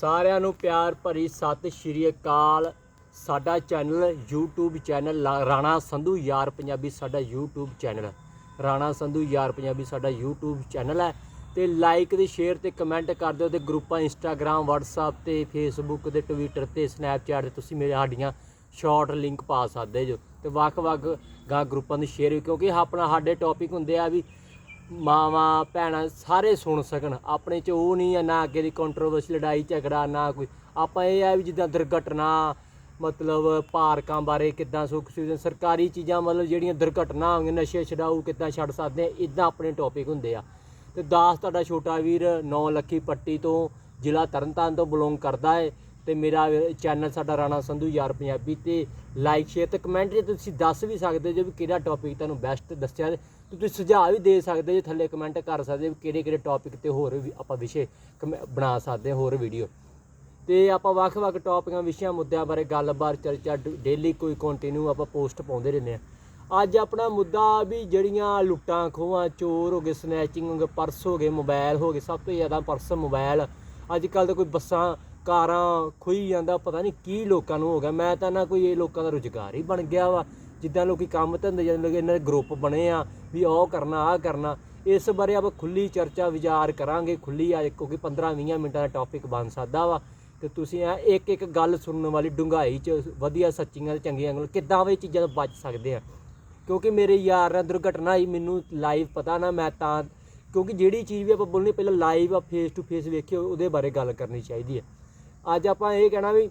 ਸਾਰਿਆਂ ਨੂੰ ਪਿਆਰ ਭਰੀ ਸਤਿ ਸ਼੍ਰੀ ਅਕਾਲ। ਸਾਡਾ ਚੈਨਲ YouTube ਚੈਨਲ ਲਾ- ਰਾਣਾ ਸੰਧੂ ਯਾਰ ਪੰਜਾਬੀ ਸਾਡਾ YouTube ਚੈਨਲ। ਰਾਣਾ ਸੰਧੂ ਯਾਰ ਪੰਜਾਬੀ ਸਾਡਾ YouTube ਚੈਨਲ ਹੈ ਤੇ ਲਾਈਕ ਤੇ ਸ਼ੇਅਰ ਤੇ ਕਮੈਂਟ ਕਰ ਦਿਓ ਤੇ ਗਰੁੱਪਾਂ Instagram, WhatsApp ਤੇ Facebook ਤੇ Twitter ਤੇ Snapchat ਤੇ ਤੁਸੀਂ ਮੇਰੇ ਸਾਡੀਆਂ ਸ਼ਾਰਟ ਲਿੰਕ ਪਾ ਸਕਦੇ ਜੋ। ਤੇ ਵੱਖ-ਵੱਖ ਗਾ ਗਰੁੱਪਾਂ ਦੀ ਸ਼ੇਅਰ ਵੀ ਕਿਉਂਕਿ ਆਪਣਾ ਸਾਡੇ ਟੌਪਿਕ ਹੁੰਦੇ ਆ ਵੀ ਮਾਵਾਂ, ਭੈਣਾਂ ਸਾਰੇ ਸੁਣ ਸਕਣ। ਆਪਣੇ ਚ ਉਹ ਨਹੀਂ ਆ, ਨਾ ਅੱਗੇ ਦੀ ਕੰਟਰੋਵਰਸੀ ਲੜਾਈ, ਝਗੜਾ, ਨਾ ਕੋਈ। ਆਪਾਂ ਇਹ ਆ ਵੀ ਜਿੱਦਾਂ ਦੁਰਘਟਨਾ, ਮਤਲਬ ਪਾਰਕਾਂ ਬਾਰੇ ਕਿੱਦਾਂ ਸੁੱਖ ਸੁਵਿਧਾ, ਸਰਕਾਰੀ ਚੀਜ਼ਾਂ ਮਤਲਬ ਜਿਹੜੀਆਂ ਦੁਰਘਟਨਾ ਹੋਈਆਂ, ਨਸ਼ੇ ਛਡਾਊ ਕਿੱਦਾਂ ਛੱਡ ਸਕਦੇ ਆ ਇਦਾਂ ਆਪਣੇ ਟੌਪਿਕ ਹੁੰਦੇ ਆ। ਤੇ ਦਾਸ ਤੁਹਾਡਾ ਛੋਟਾ ਵੀਰ 9 ਲੱਖੀ ਪੱਟੀ ਤੋਂ ਜ਼ਿਲ੍ਹਾ ਤਰਨਤਾਰਨ ਤੋਂ ਬਿਲੋਂਗ ਕਰਦਾ ਹੈ ਤੇ ਮੇਰਾ ਚੈਨਲ ਸਾਡਾ ਰਾਣਾ ਸੰਧੂ ਯਾਰ ਪੰਜਾਬੀ ਤੇ ਲਾਈਕ ਸ਼ੇਅਰ ਤੇ ਕਮੈਂਟ ਜੇ ਤੁਸੀਂ ਦੱਸ ਵੀ ਸਕਦੇ ਜੇ ਵੀ ਕਿਹੜਾ ਟੌਪਿਕ ਤੁਹਾਨੂੰ ਬੈਸਟ ਦੱਸਿਆ ਤੇ ਤੁਸੀਂ ਸੁਝਾਅ ਵੀ ਦੇ ਸਕਦੇ ਜੇ, ਥੱਲੇ ਕਮੈਂਟ ਕਰ ਸਕਦੇ ਵੀ ਕਿਹੜੇ ਕਿਹੜੇ ਟੌਪਿਕ ਤੇ ਹੋਰ ਵੀ ਆਪਾਂ ਵਿਸ਼ੇ ਕਮੈ- ਬਣਾ ਸਕਦੇ ਹਾਂ ਹੋਰ ਵੀਡੀਓ ਤੇ ਆਪਾਂ ਵੱਖ-ਵੱਖ ਟੌਪਿਕਾਂ ਵਿਸ਼ਿਆਂ, ਮੁੱਦਿਆਂ ਬਾਰੇ ਗੱਲਬਾਤ, ਚਰਚਾ ਡੇਲੀ ਕੋਈ ਕੰਟੀਨਿਊ ਆਪਾਂ ਪੋਸਟ ਪਾਉਂਦੇ ਰਹਿੰਦੇ ਆ ਅੱਜ ਆਪਣਾ ਮੁੱਦਾ ਵੀ ਜਿਹੜੀਆਂ ਲੁੱਟਾਂ, ਖੋਹਾਂ, ਚੋਰ ਹੋ ਗਏ ਸਨੈਚਿੰਗ ਹੋ ਗਏ, ਪਰਸ ਹੋ ਗਏ ਮੋਬਾਈਲ ਹੋ ਗਏ, ਸਭ ਤੋਂ ਜ਼ਿਆਦਾ ਪਰਸ ਮੋਬਾਈਲ ਅੱਜ ਕੱਲ ਤਾਂ ਕੋਈ ਬੱਸਾਂ ਕਾਰਾਂ ਖੋਈ ਜਾਂਦਾ, ਪਤਾ ਨਹੀਂ ਕੀ ਲੋਕਾਂ ਨੂੰ ਹੋ ਗਿਆ। ਮੈਂ ਤਾਂ ਨਾ ਕੋਈ ਇਹ ਲੋਕਾਂ ਦਾ ਰੁਜ਼ਗਾਰ ਹੀ ਬਣ ਗਿਆ ਵਾ। ਜਿੱਦਾਂ ਲੋਕੀ ਕੰਮ ਧੰਦੇ ਜਾਂਦੇ ਇਹਨਾਂ ਦੇ ਗਰੁੱਪ ਬਣੇ ਆ, ਵੀ ਉਹ ਕਰਨਾ, ਆਹ ਕਰਨਾ। ਇਸ ਬਾਰੇ ਆਪਾਂ ਖੁੱਲੀ ਚਰਚਾ ਵਿਚਾਰ ਕਰਾਂਗੇ ਖੁੱਲੀ ਆ ਕਿਉਂਕਿ 15-20 ਮਿੰਟਾਂ ਦਾ ਟੌਪਿਕ ਬਣ ਸਕਦਾ ਵਾ। ਤੇ ਤੁਸੀਂ ਆ ਇੱਕ ਇੱਕ ਗੱਲ ਸੁਣਨ ਵਾਲੀ ਡੂੰਘਾਈ ਚ ਵਧੀਆ ਸੱਚੀਆਂ ਤੇ ਚੰਗੀਆਂ ਗੱਲਾਂ, ਕਿੱਦਾਂ ਉਹ ਇਹ ਚੀਜ਼ਾਂ ਤੋਂ ਬਚ ਸਕਦੇ ਆ? ਕਿਉਂਕਿ ਮੇਰੇ ਯਾਰ ਨਾਲ ਦੁਰਘਟਨਾ ਹੀ ਮੈਨੂੰ ਲਾਈਵ ਪਤਾ ਨਾ, ਮੈਂ ਤਾਂ ਕਿਉਂਕਿ ਜਿਹੜੀ ਚੀਜ਼ ਵੀ ਆਪਾਂ ਬੋਲਣੀ, ਪਹਿਲਾਂ ਲਾਈਵ ਆ ਫੇਸ ਟੂ ਫੇਸ ਵੇਖਿਓ, ਉਹਦੇ ਬਾਰੇ ਗੱਲ ਕਰਨੀ ਚਾਹੀਦੀ ਹੈ ਅੱਜ ਆਪਾਂ ਇਹ ਕਹਿਣਾ ਵੀ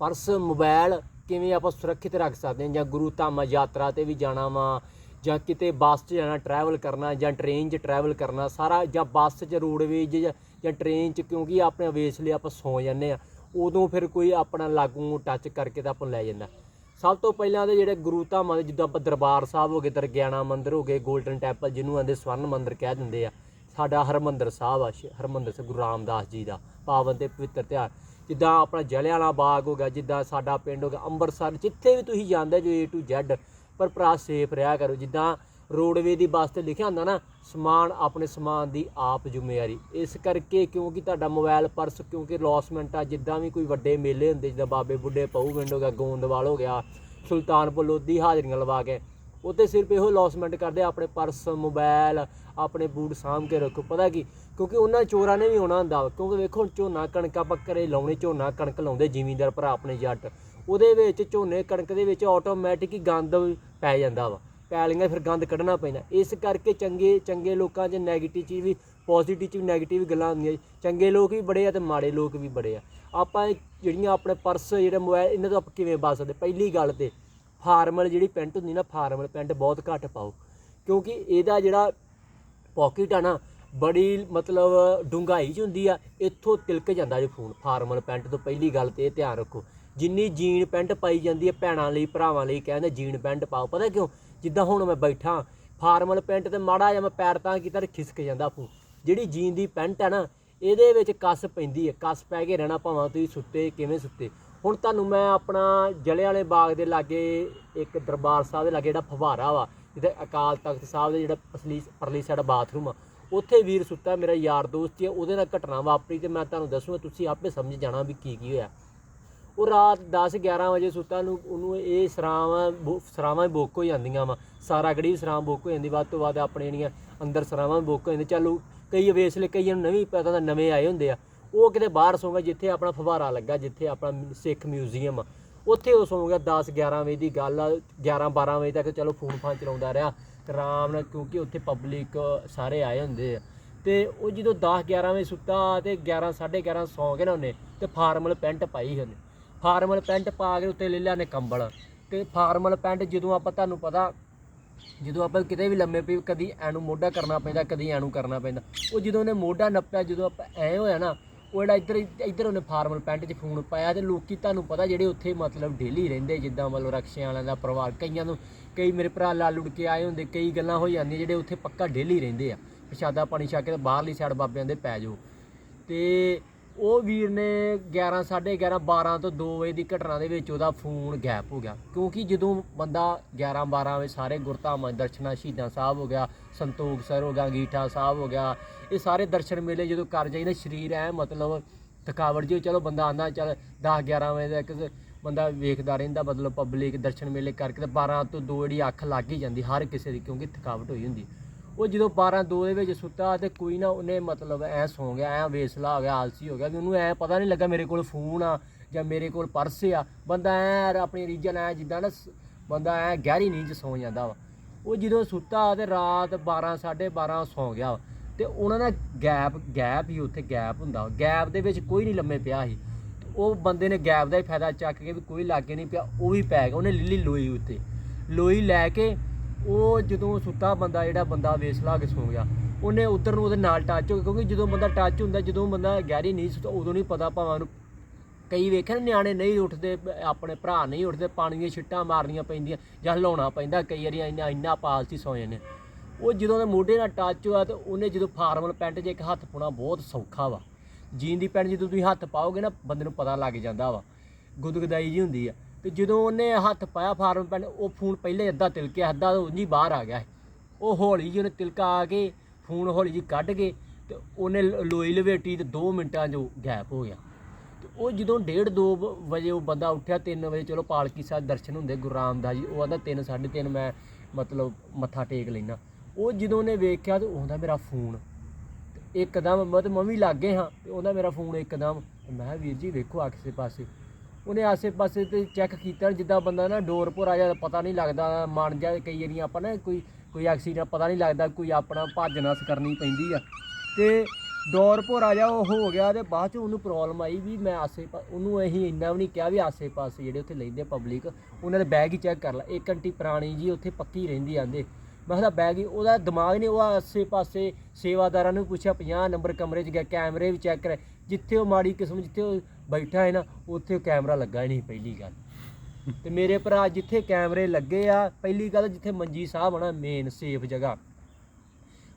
ਪਰਸ ਮੋਬਾਈਲ ਕਿਵੇਂ ਆਪਾਂ ਸੁਰੱਖਿਅਤ ਰੱਖ ਸਕਦੇ ਹਾਂ? ਜਾਂ ਗੁਰੂ ਧਾਮਾਂ ਯਾਤਰਾ ਤੇ ਵੀ ਜਾਣਾ ਵਾ, ਜਾਂ ਕਿਤੇ ਬੱਸ 'ਚ ਜਾਣਾ ਟਰੈਵਲ ਕਰਨਾ, ਜਾਂ ਟ੍ਰੇਨ 'ਚ ਟਰੈਵਲ ਕਰਨਾ, ਸਾਰਾ ਜਾਂ ਬੱਸ 'ਚ ਰੋਡਵੇਜ ਜਾਂ ਜਾਂ ਟ੍ਰੇਨ 'ਚ ਕਿਉਂਕਿ ਆਪਣੇ ਵੇਸ ਲਈ ਆਪਾਂ ਸੌ ਜਾਂਦੇ ਆ ਉਦੋਂ ਫਿਰ ਕੋਈ ਆਪਣਾ ਲਾਗੂ ਟੱਚ ਕਰਕੇ ਤਾਂ ਆਪਾਂ ਨੂੰ ਲੈ ਜਾਂਦਾ। ਸਭ ਤੋਂ ਪਹਿਲਾਂ ਤੇ ਜਿਹੜੇ ਗੁਰੂ ਧਾਮਾਂ ਦੇ, ਜਿੱਦਾਂ ਆਪਾਂ ਦਰਬਾਰ ਸਾਹਿਬ ਹੋ ਗਏ, ਦਰਗਿਆਣਾ ਮੰਦਿਰ ਹੋ ਗਏ 골ਡਨ ਟੈਂਪਲ ਜਿਹਨੂੰ ਆਂਦੇ ਸਵਰਨ ਮੰਦਿਰ ਕਹਿ ਦਿੰਦੇ ਆ। ਸਾਡਾ ਹਰਮੰਦਰ ਸਾਹਿਬ ਆ ਸ਼- ਹਰਮੰਦਰ ਸਾਹਿਬ ਗੁਰੂ ਰਾਮਦਾਸ ਜੀ ਦਾ, ਪਾਵਨ ਤੇ ਪਵਿੱਤਰ ਤਿਉਹਾਰ। ਜਿੱਦਾਂ ਆਪਣਾ ਜਲਿਆਂਵਾਲਾ ਬਾਗ ਹੋ ਗਿਆ, ਜਿੱਦਾਂ ਸਾਡਾ ਪਿੰਡ ਹੋ ਗਿਆ ਅੰਮ੍ਰਿਤਸਰ ਜਿੱਥੇ ਵੀ ਤੁਸੀਂ ਜਾਂਦੇ ਜੋ A to Z, ਪਰ ਭਰਾ ਸੇਫ ਰਿਹਾ ਕਰੋ। ਜਿੱਦਾਂ ਰੋਡਵੇ ਦੀ ਬੱਸ ਤੇ ਲਿਖਿਆ ਹੁੰਦਾ ਨਾ, ਸਮਾਨ ਆਪਣੇ ਸਮਾਨ ਦੀ ਆਪ ਜ਼ਿੰਮੇਵਾਰੀ। ਇਸ ਕਰਕੇ ਕਿਉਂਕਿ ਤੁਹਾਡਾ ਮੋਬਾਈਲ ਪਰਸ ਕਿਉਂਕਿ ਲੌਸਮੈਂਟ ਆ, ਜਿੱਦਾਂ ਵੀ ਕੋਈ ਵੱਡੇ ਮੇਲੇ ਹੁੰਦੇ, ਜਿੱਦਾਂ ਬਾਬੇ ਬੁੱਢੇ ਪਹੂ ਪਿੰਡ ਹੋ ਗਿਆ ਗੋਂਦਵਾਲ ਹੋ ਗਿਆ, ਸੁਲਤਾਨਪੁਰ ਲੋਧੀ ਹਾਜ਼ਰੀਆਂ ਲਵਾ ਕੇ ਉੱਥੇ ਸਿਰਫ ਇਹੋ ਲੌਸਮੈਂਟ ਕਰਦੇ ਆਪਣੇ ਪਰਸ ਮੋਬਾਈਲ ਆਪਣੇ ਬੂਟ ਸਾਂਭ ਕੇ ਰੱਖੋ। ਪਤਾ ਕੀ? ਕਿਉਂਕਿ ਉਹਨਾਂ ਚੋਰਾਂ ਨੇ ਵੀ ਆਉਣਾ ਹੁੰਦਾ ਵਾ। ਕਿਉਂਕਿ ਵੇਖੋ ਹੁਣ ਝੋਨਾ ਕਣਕਾਂ ਪੱਕਰੇ ਲਾਉਣੇ, ਝੋਨਾ ਕਣਕ ਲਾਉਂਦੇ ਜ਼ਿਮੀਂਦਾਰ ਭਰਾ ਆਪਣੇ ਜੱਟ। ਉਹਦੇ ਵਿੱਚ ਝੋਨੇ ਕਣਕ ਦੇ ਵਿੱਚ ਆਟੋਮੈਟਿਕ ਹੀ ਗੰਦ ਪੈ ਜਾਂਦਾ ਵਾ। ਪੈਲੀਆਂ ਫਿਰ ਗੰਦ ਕੱਢਣਾ ਪੈਂਦਾ। ਇਸ ਕਰਕੇ ਚੰਗੇ ਚੰਗੇ ਲੋਕਾਂ 'ਚ 네ਗੇਟਿਵ ਚੀਜ਼ ਵੀ ਪੋਜ਼ਿਟਿਵ ਚ ਵੀ 네ਗੇਟਿਵ ਗੱਲਾਂ ਹੁੰਦੀਆਂ। ਚੰਗੇ ਲੋਕ ਵੀ ਬੜੇ ਆ ਤੇ ਮਾੜੇ ਲੋਕ ਵੀ ਬੜੇ ਆ। ਆਪਾਂ ਇਹ ਜਿਹੜੀਆਂ ਆਪਣੇ ਪਰਸ ਜਿਹੜੇ ਮੋਬਾਈਲ ਇਹਨਾਂ ਤੋਂ ਆਪਾਂ ਕਿਵੇਂ ਬਚ ਸਕਦੇ? ਪਹਿਲੀ ਗੱਲ ਤੇ ਫਾਰਮਲ ਜਿਹੜੀ ਪੈਂਟ ਹੁੰਦੀ ਨਾ, ਫਾਰਮਲ ਪੈਂਟ ਬਹੁਤ ਘੱਟ ਪਾਓ। ਕਿਉਂਕਿ ਇਹਦਾ ਜਿਹੜਾ ਪਾਕਟ ਆ ਨਾ, ਬੜੀ ਮਤਲਬ ਡੂੰਘਾਈ ਚ ਹੁੰਦੀ ਆ, ਇੱਥੋਂ ਤਿਲਕ ਜਾਂਦਾ ਜੇ ਫੋਨ। ਫਾਰਮਲ ਪੈਂਟ ਤੋਂ ਪਹਿਲੀ ਗੱਲ ਤੇ ਇਹ ਧਿਆਨ ਰੱਖੋ। ਜਿੰਨੀ ਜੀਨ ਪੈਂਟ ਪਾਈ ਜਾਂਦੀ ਹੈ ਭੈਣਾਂ ਲਈ, ਭਰਾਵਾਂ ਲਈ ਕਹਿੰਦੇ ਜੀਨ ਪੈਂਟ ਪਾਓ। ਪਤਾ ਕਿਉਂ? ਜਿੱਦਾਂ ਹੁਣ ਮੈਂ ਬੈਠਾ, ਫਾਰਮਲ ਪੈਂਟ ਤੇ ਮਾੜਾ ਜਿਹਾ ਮੈਂ ਪੈਰ ਤਾਂ ਕੀਤਾ ਤੇ ਖਿਸਕ ਜਾਂਦਾ ਫੋਨ। ਜਿਹੜੀ ਜੀਨ ਦੀ ਪੈਂਟ ਆ ਨਾ, ਇਹਦੇ ਵਿੱਚ ਕੱਸ ਪੈਂਦੀ ਹੈ ਕੱਸ ਪੈ ਕੇ ਰਹਿਣਾ ਭਾਵੇਂ ਤੁਸੀਂ ਸੁੱਤੇ, ਕਿਵੇਂ ਸੁੱਤੇ? ਹੁਣ ਤੁਹਾਨੂੰ ਮੈਂ ਆਪਣਾ ਜਲਿਆਂ ਵਾਲੇ ਬਾਗ ਦੇ ਲਾਗੇ ਇੱਕ ਦਰਬਾਰ ਸਾਹਿਬ ਦੇ ਲਾਗੇ ਜਿਹੜਾ ਫਵਾਰਾ ਵਾ, ਜਿੱਥੇ ਅਕਾਲ ਤਖਤ ਸਾਹਿਬ ਦੇ ਜਿਹੜਾ ਪਸਲੀ, ਪਰਲੀ ਸਾਡਾ ਬਾਥਰੂਮ ਆ, ਉੱਥੇ ਵੀਰ ਸੁੱਤਾ ਮੇਰਾ ਯਾਰ ਦੋਸਤ ਹੀ ਉਹਦੇ ਨਾਲ ਘਟਨਾ ਵਾਪਰੀ ਤੇ ਮੈਂ ਤੁਹਾਨੂੰ ਦੱਸੂਗਾ ਤੁਸੀਂ ਆਪੇ ਸਮਝ ਜਾਣਾ ਵੀ ਕੀ ਕੀ ਹੋਇਆ। ਉਹ ਰਾਤ 10 11 ਵਜੇ ਸੁੱਤਾ ਨੂੰ, ਉਹਨੂੰ ਇਹ ਸਰਾਵਾਂ ਬੁ- ਸਰਾਵਾਂ ਹੀ ਬੁੱਕ ਹੋ ਜਾਂਦੀਆਂ ਵਾ, ਸਾਰਾ ਗੜੀ ਸਰਾਂ ਬੁੱਕ ਹੋ ਜਾਂਦੀ, ਵੱਧ ਤੋਂ ਵੱਧ ਆਪਣੇ ਜਿਹੜੀਆਂ ਅੰਦਰ ਸਰਾਵਾਂ ਵੀ ਬੁੱਕ ਹੋ ਜਾਂਦੀਆਂ, ਚੱਲੋ ਕਈ ਵੇਸ ਲਈ ਕਈਆਂ ਨੂੰ ਨਵੀਂ ਪਤਾ ਤਾਂ ਨਵੇਂ ਆਏ ਹੁੰਦੇ ਆ। ਉਹ ਕਿਤੇ ਬਾਹਰ ਸੌਂ ਗਿਆ, ਜਿੱਥੇ ਆਪਣਾ ਫਵਾਰਾ ਲੱਗਾ, ਜਿੱਥੇ ਆਪਣਾ ਸਿੱਖ ਮਿਊਜ਼ੀਅਮ। ਆ ਉੱਥੇ ਉਹ ਸੌਂ ਗਿਆ 10 11 ਵਜੇ ਦੀ ਗੱਲ ਆ 11 12 ਵਜੇ ਤੱਕ ਚਲੋ ਫੋਨ ਫਾਨ ਚਲਾਉਂਦਾ ਰਿਹਾ। ਆਰਾਮ ਨਾਲ, ਕਿਉਂਕਿ ਉੱਥੇ ਪਬਲਿਕ ਸਾਰੇ ਆਏ ਹੁੰਦੇ ਆ। ਤੇ ਉਹ ਜਦੋਂ 10 11 ਵਜੇ ਸੁੱਤਾ ਤੇ 11 11:30 ਸੌਂ ਗਏ ਨਾ ਉਹਨੇ, ਤੇ ਫਾਰਮਲ ਪੈਂਟ ਪਾਈ ਉਹਨੇ। ਫਾਰਮਲ ਪੈਂਟ ਪਾ ਕੇ ਉੱਤੇ ਲੈ ਲਿਆ ਨੇ ਕੰਬਲ। ਤੇ ਫਾਰਮਲ ਪੈਂਟ ਜਦੋਂ ਆਪਾਂ, ਤੁਹਾਨੂੰ ਪਤਾ, ਜਦੋਂ ਆਪਾਂ ਕਿਤੇ ਵੀ ਲੰਮੇ ਪਈ ਕਦੀ ਐਨੂੰ ਮੋਢਾ ਕਰਨਾ ਪੈਂਦਾ, ਕਦੀ ਐਨੂੰ ਕਰਨਾ ਪੈਂਦਾ। ਉਹ ਜਦੋਂ ਉਹਨੇ ਮੋਢਾ ਨੱਪਿਆ, ਜਦੋਂ ਆਪਾਂ ਐ ਹੋਇਆ ਨਾ ਉਹ ਜਿਹੜਾ ਇੱਧਰ ਇੱਧਰ ਉਹਨੇ ਫਾਰਮਲ ਪੈਂਟ 'ਚ ਫੋਨ ਪਾਇਆ ਤੇ ਲੋਕੀ ਤੁਹਾਨੂੰ ਪਤਾ ਜਿਹੜੇ ਉੱਥੇ ਮਤਲਬ ਡੇਲੀ ਰਹਿੰਦੇ, ਜਿੱਦਾਂ ਮਤਲਬ ਰਕਸ਼ਿਆਂ ਵਾਲਿਆਂ ਦਾ ਪਰਿਵਾਰ, ਕਈਆਂ ਨੂੰ ਕਈ ਮੇਰੇ ਭਰਾ ਲਾਲ ਲੁੜ ਕੇ ਆਏ ਹੁੰਦੇ, ਕਈ ਗੱਲਾਂ ਹੋ ਜਾਂਦੀਆਂ ਜਿਹੜੇ ਉੱਥੇ ਪੱਕਾ ਡੇਲੀ ਰਹਿੰਦੇ ਆ। ਪ੍ਰਸ਼ਾਦਾ ਪਾਣੀ ਛਕ ਕੇ ਤੇ ਬਾਹਰਲੀ ਸਾਈਡ ਬਾਬਿਆਂ ਦੇ ਪੈ ਜਾਓ। ਤੇ ਉਹ ਵੀਰ ਨੇ 11 11:30 12 ਤੋਂ 2 ਵਜੇ ਦੀ ਘਟਨਾ ਦੇ ਵਿੱਚ ਉਹਦਾ ਫੋਨ ਗੈਪ ਹੋ ਗਿਆ। ਕਿਉਂਕਿ ਜਦੋਂ ਬੰਦਾ 11 12 ਵਜੇ ਸਾਰੇ ਗੁਰਧਾਮਾਂ ਦਰਸ਼ਨਾ ਸ਼ਹੀਦਾਂ ਸਾਹਿਬ ਹੋ ਗਿਆ, ਸੰਤੋਖ ਸਰ ਹੋ ਗਿਆ, ਅੰਗੀਠਾ ਸਾਹਿਬ ਹੋ ਗਿਆ, ਇਹ ਸਾਰੇ ਦਰਸ਼ਨ ਮੇਲੇ ਜਦੋਂ ਕਰ ਜਾਈਦਾ, ਸਰੀਰ ਐ ਮਤਲਬ ਥਕਾਵਟ ਜੀ ਚਲੋ ਬੰਦਾ ਆਂਦਾ, ਚੱਲ 10 11 ਵਜੇ ਤੱਕ ਬੰਦਾ ਵੇਖਦਾ ਰਹਿੰਦਾ, ਮਤਲਬ ਪਬਲਿਕ ਦਰਸ਼ਨ ਮੇਲੇ ਕਰਕੇ ਤੇ 12 ਤੋਂ 2 ਜਿਹੜੀ ਅੱਖ ਲੱਗ ਹੀ ਜਾਂਦੀ ਹਰ ਕਿਸੇ ਦੀ, ਕਿਉਂਕਿ ਥਕਾਵਟ ਹੋਈ ਹੁੰਦੀ। ਉਹ ਜਦੋਂ 12 2 ਦੇ ਵਿੱਚ ਸੁੱਤਾ ਤੇ ਕੋਈ ਨਾ ਉਹਨੇ ਮਤਲਬ ਐ ਸੌਂ ਗਿਆ, ਐ ਵੇਸਲਾ ਹੋ ਗਿਆ, ਆਲਸੀ ਹੋ ਗਿਆ ਵੀ ਉਹਨੂੰ ਐ ਪਤਾ ਨਹੀਂ ਲੱਗਾ ਮੇਰੇ ਕੋਲ ਫੋਨ ਆ ਜਾਂ ਮੇਰੇ ਕੋਲ ਪਰਸ ਆ। ਬੰਦਾ ਐ ਆਪਣੀ ਰੀਜਨ ਐ ਜਿੱਦਾਂ ਨਾ ਬੰਦਾ ਐ ਗਹਿਰੀ ਨੀਂਦ 'ਚ ਸੌਂ ਜਾਂਦਾ ਵਾ। ਉਹ ਜਦੋਂ ਸੁੱਤਾ ਤੇ ਰਾਤ 12 12:30 ਸੌਂ ਗਿਆ ਵਾ। ਤੇ ਉਹਨਾਂ ਦਾ ਗੈਪ ਗੈਪ ਹੀ ਉੱਥੇ ਗੈਪ ਹੁੰਦਾ ਗੈਪ ਦੇ ਵਿੱਚ ਕੋਈ ਨਹੀਂ ਲੰਮੇ ਪਿਆ ਸੀ। ਉਹ ਬੰਦੇ ਨੇ ਗੈਪ ਦਾ ਹੀ ਫਾਇਦਾ ਚੱਕ ਕੇ ਵੀ ਕੋਈ ਲਾਗੇ ਨਹੀਂ ਪਿਆ, ਉਹ ਵੀ ਪੈ ਗਿਆ, ਉਹਨੇ ਲਿੱਲੀ ਲੋਈ ਉੱਤੇ। ਲੋਈ ਲੈ ਕੇ ਉਹ ਜਦੋਂ ਸੁੱਤਾ ਬੰਦਾ, ਜਿਹੜਾ ਬੰਦਾ ਵੇਸਲਾ ਕੇ ਸੌਂ ਗਿਆ, ਉਹਨੇ ਉੱਧਰ ਨੂੰ ਉਹਦੇ ਨਾਲ ਟੱਚ ਹੋ ਗਿਆ ਕਿਉਂਕਿ ਜਦੋਂ ਬੰਦਾ ਟੱਚ ਹੁੰਦਾ, ਜਦੋਂ ਬੰਦਾ ਗਹਿਰੀ ਨਹੀਂ ਸੁੱਤਾ, ਉਦੋਂ ਨਹੀਂ ਪਤਾ ਭਾਵੇਂ ਉਹਨੂੰ। ਕਈ ਵੇਖਿਆ ਨਾ, ਨਿਆਣੇ ਨਹੀਂ ਉੱਠਦੇ, ਆਪਣੇ ਭਰਾ ਨਹੀਂ ਉੱਠਦੇ ਪਾਣੀ ਦੀਆਂ ਛਿੱਟਾਂ ਮਾਰਨੀਆਂ ਪੈਂਦੀਆਂ, ਜਾਂ ਹਿਲਾਉਣਾ ਪੈਂਦਾ, ਕਈ ਵਾਰੀ ਇੰਨਾ ਇੰਨਾ ਪਾਲਸੀ ਸੌ ਜਾਂਦੇ ਉਹ ਜਦੋਂ ਦੇ ਮੋਢੇ ਨਾਲ ਟੱਚ ਹੋਇਆ, ਤੇ ਉਹਨੇ ਜਦੋਂ ਫਾਰਮਲ ਪੈਂਟ 'ਚ ਇੱਕ ਹੱਥ ਪਾਉਣਾ ਬਹੁਤ ਸੌਖਾ ਵਾ। ਜੀਨ ਦੀ ਪੈਂਟ ਜਦੋਂ ਤੁਸੀਂ ਹੱਥ ਪਾਓਗੇ ਨਾ, ਬੰਦੇ ਨੂੰ ਪਤਾ ਲੱਗ ਜਾਂਦਾ ਵਾ। ਗੁਦਗਦਾਈ ਜੀ ਹੁੰਦੀ ਆ। ਤੇ ਜਦੋਂ ਉਹਨੇ ਹੱਥ ਪਾਇਆ ਫਾਰਮ ਪੈਨ, ਉਹ ਫੋਨ ਪਹਿਲੇ ਅੱਧਾ ਤਿਲਕਿਆ, ਅੱਧਾ ਉਂਝ ਬਾਹਰ ਆ ਗਿਆ ਉਹ ਹੌਲੀ ਜਿਹੀ ਉਹਨੇ ਤਿਲਕਾ ਆ ਕੇ, ਫੋਨ ਹੌਲੀ ਜਿਹੀ ਕੱਢ ਕੇ ਤੇ ਉਹਨੇ ਲੋਈ ਲਵੇਟੀ ਤੇ 2 ਮਿੰਟਾਂ 'ਚ ਉਹ ਗਾਇਬ ਹੋ ਗਿਆ। ਤੇ ਉਹ ਜਦੋਂ 1:30 2 ਵਜੇ ਉਹ ਬੰਦਾ ਉੱਠਿਆ 3 ਵਜੇ ਚਲੋ ਪਾਲਕੀ ਸਾਹਿਬ ਦਰਸ਼ਨ ਹੁੰਦੇ, ਗੁਰੂ ਰਾਮਦਾਸ ਜੀ, ਉਹ ਆਂਦਾ 3 3:30 ਮੈਂ ਮਤਲਬ ਮੱਥਾ ਟੇਕ ਲੈਣਾ ਉਹ ਜਦੋਂ ਉਹਨੇ ਵੇਖਿਆ ਤੇ ਉਹਦਾ ਮੇਰਾ ਫੋਨ ਤੇ ਇੱਕਦਮ ਮੈਂ ਤੇ ਮੰਮੀ ਲੱਗ ਹਾਂ, ਤੇ ਉਹਦਾ ਮੇਰਾ ਫੋਨ ਇੱਕਦਮ, ਮੈਂ ਕਿਹਾ ਵੀਰ ਜੀ ਵੇਖੋ ਆਸੇ ਪਾਸੇ। ਉਹਨੇ ਆਸੇ ਪਾਸੇ ਤੇ ਚੈੱਕ ਕੀਤਾ, ਜਿੱਦਾਂ ਬੰਦਾ ਨਾ ਡੋਰ ਭੋਰਾ ਆ ਪਤਾ ਨਹੀਂ ਲੱਗਦਾ, ਮਨ ਜਾ ਕਈ ਵਾਰੀ ਆਪਾਂ ਨਾ ਕੋਈ ਕੋਈ ਐਕਸੀਡੈਂਟ ਪਤਾ ਨਹੀਂ ਲੱਗਦਾ, ਕੋਈ ਆਪਣਾ ਭੱਜ ਨਸ ਕਰਨੀ ਪੈਂਦੀ ਆ। ਤੇ ਡੋਰ ਭੋਰਾ ਆ ਜਾ ਉਹ ਹੋ ਗਿਆ ਤੇ ਬਾਅਦ ਚ ਉਹਨੂੰ ਪ੍ਰੋਬਲਮ ਆਈ ਵੀ ਮੈਂ ਆਸੇ ਪਾ, ਉਹਨੂੰ ਅਸੀਂ ਇੰਨਾ ਵੀ ਨਹੀਂ ਕਿਹਾ ਵੀ ਆਸੇ ਪਾਸੇ ਜਿਹੜੇ ਉੱਥੇ ਲੈਂਦੇ ਪਬਲਿਕ ਉਹਨਾਂ ਦੇ ਬੈਗ ਹੀ ਚੈੱਕ ਕਰ ਲੈ। ਇੱਕ ਘੰਟੀ ਪੁਰਾਣੀ ਜੀ ਉੱਥੇ ਪੱਕੀ ਰਹਿੰਦੀ ਆਂਦੇ। ਮੈਂ ਕਿਹਾ ਬੈਗ ਹੀ ਉਹਦਾ ਦਿਮਾਗ ਨਹੀਂ, ਉਹ ਆਸੇ ਪਾਸੇ ਸੇਵਾਦਾਰਾਂ ਨੂੰ ਪੁੱਛਿਆ 50 ਨੰਬਰ ਕਮਰੇ 'ਚ ਗਿਆ, ਕੈਮਰੇ ਵੀ ਚੈੱਕ ਕਰੇ ਜਿੱਥੇ ਉਹ ਮਾੜੀ ਕਿਸਮ, ਜਿੱਥੇ ਉਹ ਬੈਠਾ ਹੈ ਨਾ, ਉੱਥੇ ਉਹ ਕੈਮਰਾ ਲੱਗਾ ਹੀ ਨਹੀਂ, ਪਹਿਲੀ ਗੱਲ। ਤੇ ਮੇਰੇ ਭਰਾ ਜਿੱਥੇ ਕੈਮਰੇ ਲੱਗੇ ਆ, ਪਹਿਲੀ ਗੱਲ ਜਿੱਥੇ ਮੰਜੀ ਸਾਹਿਬ ਆਣਾ ਮੇਨ ਸੇਫ ਜਗ੍ਹਾ।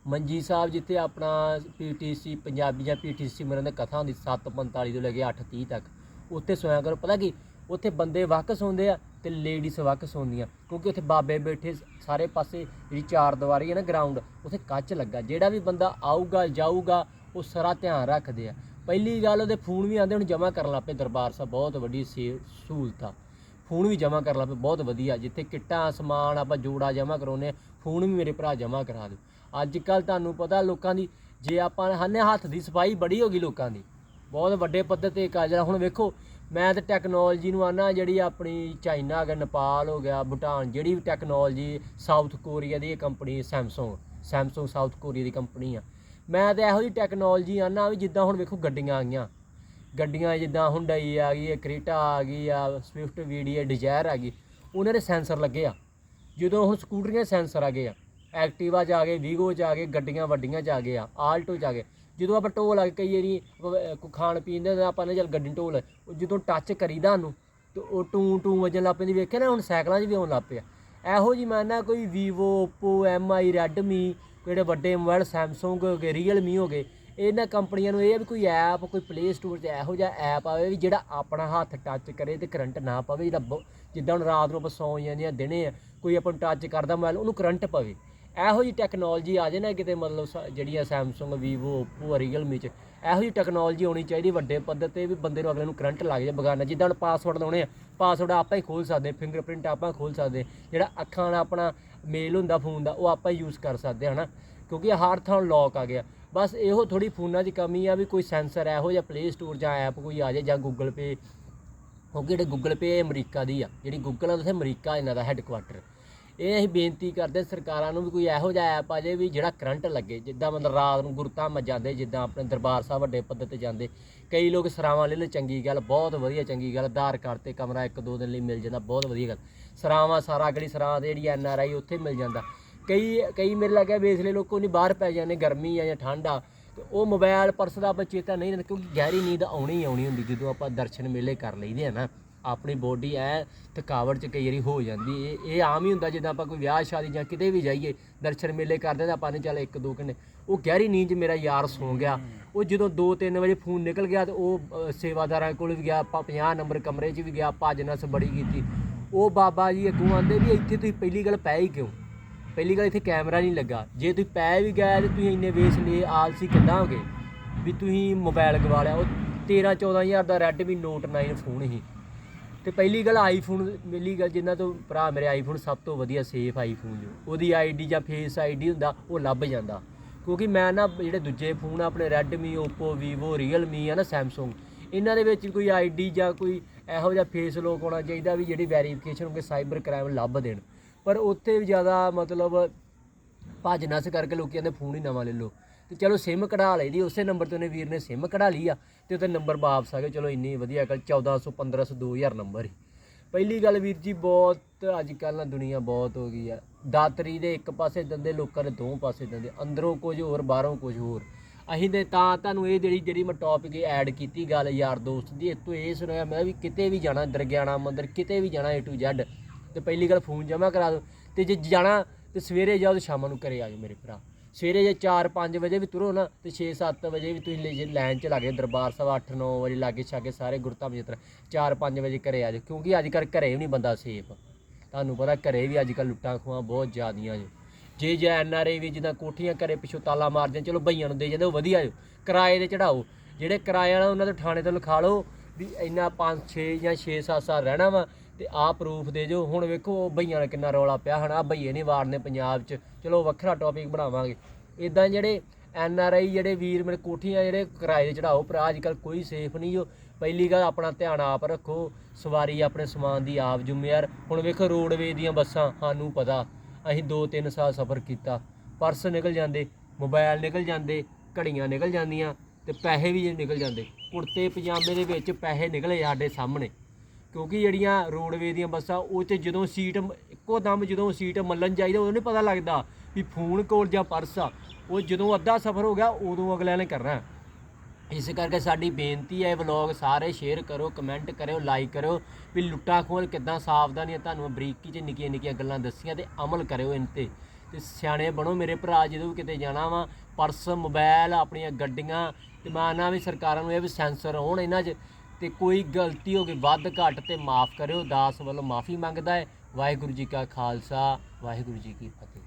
ਮੰਜੀ ਸਾਹਿਬ ਜਿੱਥੇ ਆਪਣਾ ਪੀਟੀਸੀ ਪੰਜਾਬੀ ਜਾਂ ਪੀਟੀਸੀ ਮਰਨ ਦੀ ਕਥਾ ਹੁੰਦੀ 7:45 ਤੋਂ ਲੈ ਕੇ 8:30 ਤੱਕ, ਉੱਥੇ ਸੋਇਆ ਕਰੋ। ਪਤਾ ਕੀ ਉੱਥੇ ਬੰਦੇ ਵੱਖ ਸੌਂਦੇ ਆ ਤੇ ਲੇਡੀਜ਼ ਵੱਖ ਸੌਂਦੀਆਂ ਕਿਉਂਕਿ ਉੱਥੇ ਬਾਬੇ ਬੈਠੇ ਸਾਰੇ ਪਾਸੇ ਜਿਹੜੀ ਚਾਰ ਦੀਵਾਰੀ ਹੈ ਨਾ ਗਰਾਊਂਡ ਉੱਥੇ ਕੱਚ ਲੱਗਾ। ਜਿਹੜਾ ਵੀ ਬੰਦਾ ਆਊਗਾ, ਜਾਊਗਾ, ਉਹ ਸਾਰਾ ਧਿਆਨ ਰੱਖਦੇ ਆ। ਪਹਿਲੀ ਗੱਲ ਉਹਦੇ ਫੋਨ ਵੀ ਆਂਦੇ ਹੁਣ ਜਮ੍ਹਾਂ ਕਰਨ ਲੱਪੇ ਦਰਬਾਰ ਸਾਹਿਬ। ਬਹੁਤ ਵੱਡੀ ਸੇ- ਸਹੂਲਤ ਆ। ਫੋਨ ਵੀ ਜਮ੍ਹਾਂ ਕਰ ਲਾ ਪਏ, ਬਹੁਤ ਵਧੀਆ। ਜਿੱਥੇ ਕਿੱਟਾਂ, ਸਮਾਨ ਆਪਾਂ ਜੋੜਾ ਜਮ੍ਹਾਂ ਕਰਾਉਨੇ ਆ, ਫੋਨ ਵੀ ਮੇਰੇ ਭਰਾ ਜਮ੍ਹਾਂ ਕਰਾ ਦਿਓ। ਅੱਜ ਕੱਲ ਤੁਹਾਨੂੰ ਪਤਾ ਲੋਕਾਂ ਦੀ, ਜੇ ਆਪਾਂ ਹੰਨੇ ਹੱਥ ਦੀ ਸਫ਼ਾਈ ਬੜੀ ਹੋ ਗਈ ਲੋਕਾਂ ਦੀ। ਬਹੁਤ ਵੱਡੇ ਪੱਧਰ ਤੇ ਕਾਜ ਹੁਣ ਵੇਖੋ ਮੈਂ ਤਾਂ ਟੈਕਨੋਲੋਜੀ ਨੂੰ ਆਨਾ, ਜਿਹੜੀ ਆਪਣੀ ਚਾਈਨਾ ਹੋ ਗਿਆ ਨੇਪਾਲ ਹੋ ਗਿਆ ਭੂਟਾਨ ਜਿਹੜੀ ਵੀ ਟੈਕਨੋਲੋਜੀ ਸਾਊਥ ਕੋਰੀਆ ਦੀ company Samsung Samsung South Korea ਦੀ ਕੰਪਨੀ ਆ। ਮੈਂ ਤਾਂ ਇਹੋ ਜਿਹੀ ਟੈਕਨੋਲੋਜੀ ਆਨਾ ਵੀ ਜਿੱਦਾਂ ਹੁਣ ਵੇਖੋ ਗੱਡੀਆਂ ਆ ਗਈਆਂ। ਗੱਡੀਆਂ ਜਿੱਦਾਂ ਹੁੰਡਈ ਆ ਗਈ ਹੈ ਕ੍ਰੀਟਾ ਆ ਗਈ, ਆ ਸਵਿਫਟ ਵੀਡੀਆ ਡਿਜ਼ਾਇਰ ਆ ਗਈ, ਉਹਨਾਂ ਦੇ ਸੈਂਸਰ ਲੱਗੇ ਆ। ਜਦੋਂ ਹੁਣ ਸਕੂਟਰੀਆਂ ਸੈਂਸਰ ਆ ਗਏ ਆ ਐਕਟਿਵਾ ਚ ਆ ਗਏ ਵੀਗੋ ਚ ਆ ਗਏ, ਗੱਡੀਆਂ ਵੱਡੀਆਂ ਚ ਆ ਗਏ ਆ ਆਲਟੋ ਚ ਆ ਗਏ। ਜਦੋਂ ਆਪਾਂ ਢੋਲ ਆ ਕਈ ਵਾਰੀ ਅਹ, ਖਾਣ ਪੀਣ ਦੇ ਆਪਾਂ ਨੇ ਚੱਲ ਗੱਡੀ ਢੋਲ ਉਹ ਜਦੋਂ ਟੱਚ ਕਰੀਦਾ ਉਹਨੂੰ ਤੇ ਉਹ ਟੂ ਟੂ ਵਜਣ ਲੱਗ ਪੈਂਦੀ ਵੇਖਿਆ ਨਾ ਹੁਣ ਸਾਈਕਲਾਂ 'ਚ ਵੀ ਆਉਣ ਲੱਗ ਪਿਆ। ਇਹੋ ਜੀ ਮੈਂ ਨਾ ਕੋਈ Vivo Oppo MI Redmi ਜਿਹੜੇ ਵੱਡੇ ਮੋਬਾਈਲ Samsung ਹੋ ਗਏ Realme ਹੋ ਗਏ ਇਹਨਾਂ ਕੰਪਨੀਆਂ ਨੂੰ ਇਹ ਆ ਵੀ ਕੋਈ ਐਪ ਕੋਈ ਪਲੇ ਸਟੋਰ 'ਚ ਇਹੋ ਜਿਹਾ ਐਪ ਆਵੇ ਵੀ ਜਿਹੜਾ ਆਪਣਾ ਹੱਥ ਟੱਚ ਕਰੇ ਤੇ ਕਰੰਟ ਨਾ ਪਵੇ ਜਿਹੜਾ ਬ- ਜਿੱਦਾਂ ਹੁਣ ਰਾਤ ਨੂੰ ਆਪਾਂ ਸੌਂ ਜਾਂਦੇ ਆ ਦਿਨੇ ਆ ਕੋਈ ਆਪਾਂ ਨੂੰ ਟੱਚ ਕਰਦਾ ਮੋਬਾਈਲ ਉਹਨੂੰ ਕਰੰਟ ਪਵੇ। ਇਹੋ ਜੀ ਟੈਕਨੋਲੋਜੀ ਆ ਜੇ ਨਾ ਕਿਤੇ ਮਤਲਬ ਸ- ਜਿਹੜੀ ਆ Samsung, Vivo, Oppo, Realme 'ਚ, ਇਹੋ ਜੀ ਟੈਕਨੋਲੋਜੀ ਹੋਣੀ ਚਾਹੀਦੀ ਵੱਡੇ ਪੱਧਰ ਤੇ ਵੀ ਬੰਦੇ ਨੂੰ ਅਗਲੇ ਨੂੰ ਕਰੰਟ ਲੱਗ ਜਾਏ ਬਗਾਨਾ। ਜਿੱਦਾਂ ਹੁਣ ਪਾਸਵਰਡ ਲਾਉਣੇ ਆ ਪਾਸਵਰਡ ਆਪਾਂ ਹੀ ਖੋਲ ਸਕਦੇ ਫਿੰਗਰਪ੍ਰਿੰਟ ਆਪਾਂ ਖੋਲ ਸਕਦੇ, ਜਿਹੜਾ ਅੱਖਾਂ ਨਾਲ ਆਪਣਾ ਮੇਲ ਹੁੰਦਾ ਫੋਨ ਦਾ, ਉਹ ਆਪਾਂ ਹੀ ਯੂਜ਼ ਕਰ ਸਕਦੇ, ਹਨਾ? ਕਿਉਂਕਿ ਹਰ ਥਾਂ ਲੌਕ ਆ ਗਿਆ। ਬਸ ਇਹੋ ਥੋੜੀ ਫੋਨਾਂ 'ਚ ਕਮੀ ਆ ਵੀ ਕੋਈ ਸੈਂਸਰ ਇਹੋ ਜਿਹਾ ਪਲੇ ਸਟੋਰ ਜਾਂ ਐਪ ਕੋਈ ਆ ਜਾਏ ਜਾਂ ਗੂਗਲ ਪੇ ਕਿਉਂਕਿ ਜਿਹੜੇ ਗੂਗਲ ਪੇ ਅਮਰੀਕਾ ਦੀ ਆ। ਜਿਹੜੀ ਗੂਗਲ ਆ ਉੱਥੇ ਅਮਰੀਕਾ ਇਹਨਾਂ ਦਾ ਹੈੱਡਕੁਆਟਰ ਇਹ ਅਸੀਂ ਬੇਨਤੀ ਕਰਦੇ ਸਰਕਾਰਾਂ ਨੂੰ ਵੀ ਕੋਈ ਇਹੋ ਜਿਹਾ ਐਪ ਆ ਜੇ ਵੀ ਜਿਹੜਾ ਕਰੰਟ ਲੱਗੇ, ਜਿੱਦਾਂ ਮਤਲਬ ਰਾਤ ਨੂੰ ਗੁਰਧਾਮਾਂ ਜਾਂਦੇ ਜਿੱਦਾਂ ਆਪਣੇ ਦਰਬਾਰ ਸਾਹਿਬ ਵੱਡੇ ਪੱਧਰ ਤੇ ਜਾਂਦੇ। ਕਈ ਲੋਕ ਸਰਾਵਾਂ ਲੈ ਲੈ ਚੰਗੀ ਗੱਲ, ਬਹੁਤ ਵਧੀਆ ਚੰਗੀ ਗੱਲ, ਆਧਾਰ ਕਾਰਡ ਤੇ ਕਮਰਾ ਇੱਕ ਦੋ ਦਿਨ ਲਈ ਮਿਲ ਜਾਂਦਾ, ਬਹੁਤ ਵਧੀਆ ਗੱਲ। ਸਰਾਵਾਂ ਸਾਰਾ ਅਗਲੀ ਸਰਾਂ ਦੇ ਜਿਹੜੀ ਐਨ ਆਰ ਆਈ ਉੱਥੇ ਮਿਲ ਜਾਂਦਾ। ਕਈ ਕਈ ਮੇਰੇ ਲੱਗਿਆ ਵੇਸਲੇ ਲੋਕੋ ਨਹੀਂ ਬਾਹਰ ਪੈ ਜਾਂਦੇ, ਗਰਮੀ ਆ ਜਾਂ ਠੰਡ ਆ, ਤੇ ਉਹ ਮੋਬਾਈਲ ਪਰਸ ਦਾ ਆਪਾਂ ਚੇਤਾ ਨਹੀਂ ਰਹਿੰਦਾ ਕਿਉਂਕਿ ਗਹਿਰੀ ਨੀਂਦ ਆਉਣੀ ਹੀ ਆਉਣੀ ਹੁੰਦੀ, ਜਦੋਂ ਆਪਾਂ ਦਰਸ਼ਨ ਮੇਲੇ ਕਰ ਲਈਦੇ ਆ ਨਾ। ਆਪਣੀ ਬੋਡੀ ਐ ਥਕਾਵਟ ਚ ਕਈ ਵਾਰੀ ਹੋ ਜਾਂਦੀ ਇਹ ਇਹ ਆਮ ਹੀ ਹੁੰਦਾ ਜਿੱਦਾਂ ਆਪਾਂ ਕੋਈ ਵਿਆਹ ਸ਼ਾਦੀ ਜਾਂ ਕਿਤੇ ਵੀ ਜਾਈਏ, ਦਰਸ਼ਨ ਮੇਲੇ ਕਰਦੇ ਤਾਂ ਆਪਾਂ ਨੇ ਚੱਲ ਇੱਕ ਦੋ ਘੰਟੇ। ਉਹ ਗਹਿਰੀ ਨੀਂਦ 'ਚ ਮੇਰਾ ਯਾਰ ਸੌਂ ਗਿਆ। ਉਹ ਜਦੋਂ 2-3 ਵਜੇ ਫੋਨ ਨਿਕਲ ਗਿਆ ਤੇ ਉਹ ਸੇਵਾਦਾਰਾਂ ਕੋਲ ਵੀ ਗਿਆ, ਆਪਾਂ 50 ਨੰਬਰ ਕਮਰੇ 'ਚ ਵੀ ਗਿਆ ਭੱਜ ਨਸ ਬੜੀ ਕੀਤੀ। ਉਹ ਬਾਬਾ ਜੀ ਅੱਗੋਂ ਆਂਦੇ ਵੀ ਇੱਥੇ ਤੁਸੀਂ ਪਹਿਲੀ ਗੱਲ ਪੈ ਹੀ ਕਿਉਂ? ਪਹਿਲੀ ਗੱਲ ਇੱਥੇ ਕੈਮਰਾ ਨਹੀਂ ਲੱਗਾ। ਜੇ ਤੁਸੀਂ ਪੈ ਵੀ ਗਏ ਤੇ ਤੁਸੀਂ ਇੰਨੇ ਵੇਸ ਲਏ ਆਲਸੀ ਕਿੱਦਾਂ ਹੋ ਗਏ? ਵੀ ਤੁਸੀਂ ਮੋਬਾਈਲ ਗਵਾ ਲਿਆ। ਉਹ 13 14000 ਦਾ Redmi Note 9 ਫੋਨ ਸੀ। ਤੇ ਪਹਿਲੀ ਗੱਲ ਆਈਫੋਨ ਮਿਲੀ ਗੱਲ ਜਿੰਨਾ ਤੋਂ ਭਰਾ ਮੇਰੇ ਆਈਫੋਨ ਸਭ ਤੋਂ ਵਧੀਆ ਸੇਫ ਆਈਫੋਨ ਜੋ। ਉਹਦੀ ਆਈਡੀ ਜਾਂ ਫੇਸ ਆਈਡੀ ਹੁੰਦਾ, ਉਹ ਲੱਭ ਜਾਂਦਾ। ਕਿਉਂਕਿ ਮੈਂ ਨਾ ਜਿਹੜੇ ਦੂਜੇ ਫੋਨ ਆ, ਆਪਣੇ Redmi, Oppo, Vivo, Realme ਆ ਨਾ Samsung, ਇਹਨਾਂ ਦੇ ਵਿੱਚ ਕੋਈ ਆਈਡੀ ਜਾਂ ਕੋਈ ਇਹੋ ਜਿਹਾ ਫੇਸ ਲੋਕ ਹੋਣਾ ਚਾਹੀਦਾ ਵੀ ਜਿਹੜੀ ਵੈਰੀਫਿਕੇਸ਼ਨ ਹੋਵੇ ਸਾਈਬਰ ਕ੍ਰਾਈਮ ਲੱਭ ਦੇਣ। ਪਰ ਉੱਥੇ ਵੀ ਜ਼ਿਆਦਾ ਮਤਲਬ ਭੱਜ ਨਸ ਕਰਕੇ ਲੋਕੀ ਕਹਿੰਦੇ ਫੋਨ ਹੀ ਨਵਾਂ ਲੈ ਲਓ। ਤੇ ਚਲੋ ਸਿਮ ਕਢਾ ਲਈ ਦੀ ਉਸੇ ਨੰਬਰ ਤੋਂ ਨੇ ਵੀਰ ਨੇ ਸਿਮ ਕਢਾ ਲਈ ਆ, ਤੇ ਉਹਤੇ ਨੰਬਰ ਵਾਪਸ ਆ ਗਏ। ਚਲੋ ਇੰਨੀ ਵਧੀਆ ਗੱਲ 1400 1500 2000 ਨੰਬਰ ਹੀ ਪਹਿਲੀ ਗੱਲ ਵੀਰ ਜੀ, ਬਹੁਤ ਅੱਜ ਕੱਲ੍ਹ ਨਾ ਦੁਨੀਆ ਬਹੁਤ ਹੋ ਗਈ ਆ। ਦਾਤਰੀ ਦੇ ਇੱਕ ਪਾਸੇ ਦੰਦੇ, ਲੋਕਾਂ ਦੇ ਦੋ ਪਾਸੇ ਦੰਦੇ, ਅੰਦਰੋਂ ਕੁਝ ਹੋਰ, ਬਾਹਰੋਂ ਕੁਝ ਹੋਰ। ਅਸੀਂ ਤੇ ਤਾਂ ਤੁਹਾਨੂੰ ਇਹ ਜਿਹੜੀ ਜਿਹੜੀ ਮੈਂ ਟੌਪਿਕ ਐਡ ਕੀਤੀ ਗੱਲ ਯਾਰ ਦੋਸਤ ਦੀ, ਇਹ ਤੋਂ ਇਹ ਸੁਣਿਆ, ਮੈਂ ਵੀ ਕਿਤੇ ਵੀ ਜਾਣਾ, ਦਰਗਿਆਣਾ ਮੰਦਰ, ਕਿਤੇ ਵੀ ਜਾਣਾ A to Z, ਤੇ ਪਹਿਲੀ ਗੱਲ ਫੋਨ ਜਮ੍ਹਾਂ ਕਰਾ ਦਿਓ, ਤੇ ਜੇ ਜਾਣਾ, ਤੇ ਸਵੇਰੇ ਜਾਓ ਤੇ ਸ਼ਾਮ ਨੂੰ ਘਰੇ ਆ ਜਾਓ ਮੇਰੇ ਭਰਾ। ਸਵੇਰੇ ਜੇ 4-5 ਵਜੇ ਵੀ ਤੁਰੋ ਨਾ ਤੇ 6-7 ਵਜੇ ਵੀ ਤੁਸੀਂ ਲੈ ਜੇ ਲਾਈਨ ਚ ਲੱਗੇ ਦਰਬਾਰ ਸਾਹਿਬ 8-9 ਵਜੇ ਲਾਗੇ ਛਾਗੇ ਸਾਰੇ ਗੁਰਧਾਮ ਯਾਤਰਾ 4-5 ਵਜੇ ਘਰੇ ਆ ਜਾਓ, ਕਿਉਂਕਿ ਅੱਜ ਕੱਲ੍ਹ ਘਰੇ ਵੀ ਨਹੀਂ ਬੰਦਾ ਸੇਫ ਤੁਹਾਨੂੰ ਪਤਾ ਘਰੇ ਵੀ ਅੱਜ ਕੱਲ੍ਹ ਲੁੱਟਾਂ ਖੋਹਾਂ ਬਹੁਤ ਜ਼ਿਆਦੀਆਂ ਜੋ ਜੇ ਜੇ ਐਨ ਆਰ ਆਈ ਵੀ ਜਿੱਦਾਂ ਕੋਠੀਆਂ ਘਰੇ ਪਿੱਛੋਂ ਤਾਲਾ ਮਾਰ ਚਲੋ ਭਈਆਂ ਨੂੰ ਦੇ ਜਾਂਦੇ, ਉਹ ਵਧੀਆ ਜੋ। ਕਿਰਾਏ ਦੇ ਚੜਾਓ ਜਿਹੜੇ ਕਿਰਾਏ ਵਾਲਾ ਉਹਨਾਂ ਦੇ ਥਾਣੇ ਤੋਂ ਲਿਖਾ ਲਓ ਵੀ ਇੰਨਾ 5 6 ਜਾਂ 6 7 ਸਾਲ ਰਹਿਣਾ ਵਾ ਤੇ ਆਹ ਪ੍ਰੂਫ ਦੇ ਜੋ। ਹੁਣ ਵੇਖੋ ਉਹ ਭਈਆਂ ਦਾ ਕਿੰਨਾ ਰੌਲਾ ਪਿਆ ਹਨਾ। ਬਈਏ ਨਹੀਂ ਵਾਰਨੇ ਪੰਜਾਬ 'ਚ। ਚਲੋ, ਵੱਖਰਾ ਟੌਪਿਕ ਬਣਾਵਾਂਗੇ। ਇਦਾਂ ਜਿਹੜੇ ਐਨ ਆਰ ਆਈ ਜਿਹੜੇ ਵੀਰ ਮੇਰੇ ਕੋਠੀਆਂ ਜਿਹੜੇ ਕਿਰਾਏ ਦੇ ਚੜਾਓ ਭਰਾ ਅੱਜ ਕੱਲ ਕੋਈ ਸੇਫ ਨਹੀਂ ਜੋ। ਪਹਿਲੀ ਗੱਲ, ਆਪਣਾ ਧਿਆਨ ਆਪ ਰੱਖੋ। ਸਵਾਰੀ ਆਪਣੇ ਸਮਾਨ ਦੀ ਆਪ ਜ਼ਿੰਮੇਵਾਰ ਹੁਣ ਵੇਖੋ ਰੋਡਵੇ ਦੀਆਂ ਬੱਸਾਂ, ਸਾਨੂੰ ਪਤਾ। ਅਸੀਂ 2-3 ਸਾਲ ਸਫ਼ਰ ਕੀਤਾ। ਪਰਸ ਨਿਕਲ ਜਾਂਦੇ ਮੋਬਾਈਲ ਨਿਕਲ ਜਾਂਦੇ, ਘੜੀਆਂ ਨਿਕਲ ਜਾਂਦੀਆਂ ਤੇ ਪੈਸੇ ਵੀ ਨਿਕਲ ਜਾਂਦੇ। ਕੁੜਤੇ ਪਜਾਮੇ ਦੇ ਵਿੱਚ ਪੈਸੇ ਨਿਕਲੇ ਸਾਡੇ ਸਾਹਮਣੇ। ਕਿਉਂਕਿ ਜਿਹੜੀਆਂ ਰੋਡਵੇ ਦੀਆਂ ਬੱਸਾਂ, ਉਹ 'ਚ ਜਦੋਂ ਸੀਟ ਇੱਕੋ ਦਮ ਜਦੋਂ ਸੀਟ ਮੱਲਣ ਚਾਹੀਦਾ ਉਦੋਂ ਨਹੀਂ ਪਤਾ ਲੱਗਦਾ ਵੀ ਫੋਨ ਕੋਲ ਜਾਂ ਪਰਸ ਆ। ਉਹ ਜਦੋਂ ਅੱਧਾ ਸਫ਼ਰ ਹੋ ਗਿਆ, ਉਦੋਂ ਅਗਲਿਆਂ ਨੇ ਕਰਨਾ। ਇਸ ਕਰਕੇ ਸਾਡੀ ਬੇਨਤੀ ਹੈ, ਇਹ ਵਲੌਗ ਸਾਰੇ ਸ਼ੇਅਰ ਕਰੋ ਕਮੈਂਟ ਕਰਿਓ ਲਾਈਕ ਕਰਿਓ, ਵੀ ਲੁੱਟਾਂ ਖੋਲ ਕਿੱਦਾਂ ਸਾਵਧਾਨੀਆਂ ਤੁਹਾਨੂੰ ਬਰੀਕੀ 'ਚ ਨਿੱਕੀਆਂ ਨਿੱਕੀਆਂ ਗੱਲਾਂ ਦੱਸੀਆਂ ਤੇ ਅਮਲ ਕਰਿਓ ਇਹਨਾਂ ਤੇ। ਤੇ ਸਿਆਣੇ ਬਣੋ ਮੇਰੇ ਭਰਾ, ਜਦੋਂ ਵੀ ਕਿਤੇ ਜਾਣਾ ਵਾ, ਪਰਸ ਮੋਬਾਈਲ ਆਪਣੀਆਂ ਗੱਡੀਆਂ, ਤੇ ਮੈਂ ਆਨਾ ਵੀ ਸਰਕਾਰਾਂ ਨੂੰ ਇਹ ਵੀ ਸੈਂਸਰ ਹੋਣ ਇਹਨਾਂ 'ਚ। ਤੇ ਕੋਈ ਗਲਤੀ ਹੋ ਗਈ, ਵੱਧ ਘੱਟ ਤੇ ਮਾਫ ਕਰਿਓ, ਦਾਸ ਵੱਲੋਂ ਮਾਫੀ ਮੰਗਦਾ ਹੈ। ਵਾਹਿਗੁਰੂ ਜੀ ਕਾ ਖਾਲਸਾ, ਵਾਹਿਗੁਰੂ ਜੀ ਕੀ ਫਤਿਹ।